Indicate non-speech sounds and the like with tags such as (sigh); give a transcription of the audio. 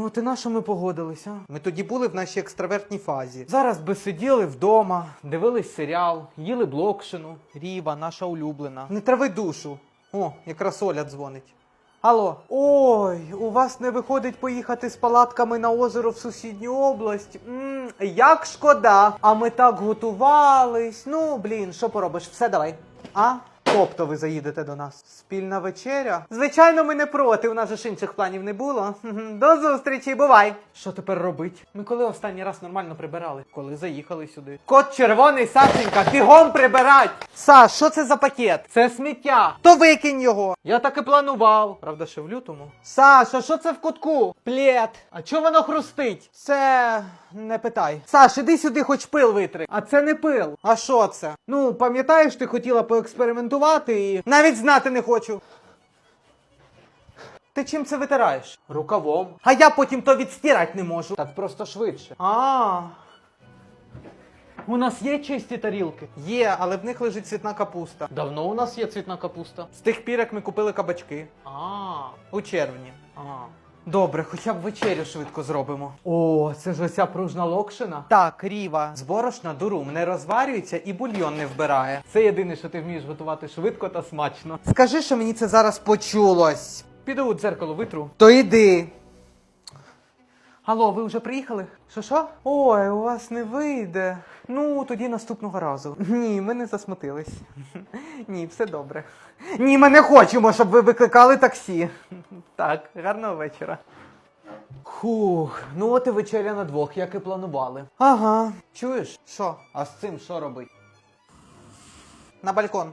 От і на що ми погодилися? Ми тоді були в нашій екстравертній фазі. Зараз би сиділи вдома, дивились серіал, їли блокшину. Ріва, наша улюблена. Не трави душу. О, якраз Оля дзвонить. Алло. Ой, у вас не виходить поїхати з палатками на озеро в сусідню область. м як шкода. А ми так готувались. Ну, блін, що поробиш? Все давай. А? Тобто ви заїдете до нас. Спільна вечеря? Звичайно, ми не проти. У нас же ж інших планів не було. (laughs) До зустрічі, бувай. Що тепер робить? Ми коли останній раз нормально прибирали? Коли заїхали сюди. Кот червоний, Сашенька, бігом прибирать! Саш, що це за пакет? Це сміття. То викинь його. Я так і планував. Правда, ще в лютому. Саша, що це в кутку? Плед. А чого воно хрустить? Це не питай. Саш, іди сюди, хоч пил витри. А це не пил. А що це? Ну, пам'ятаєш, ти хотіла поекспериментувати і. Навіть знати не хочу. Ти чим це витираєш? Рукавом. А я потім то відстирати не можу. Так просто швидше. А. У нас є чисті тарілки? Є, але в них лежить цвітна капуста. Давно у нас є цвітна капуста. З тих пір, як ми купили кабачки. А, у червні. А. Добре, хоча б вечерю швидко зробимо. О, це ж оця пружна локшина. Так, ріва. З борошна дурум не розварюється і бульйон не вбирає. Це єдине, що ти вмієш готувати швидко та смачно. Скажи, що мені це зараз почулось. Піду у дзеркало витру. То йди. Алло, ви вже приїхали? Що що? Ой, у вас не вийде. Ну, тоді наступного разу. Ні, ми не засмутились. (laughs) Ні, все добре. Ні, ми не хочемо, щоб ви викликали таксі. (laughs) Так, гарного вечора. Хух, ну от і вечеря на двох, як і планували. Ага. Чуєш? Що? А з цим що робить? На балкон.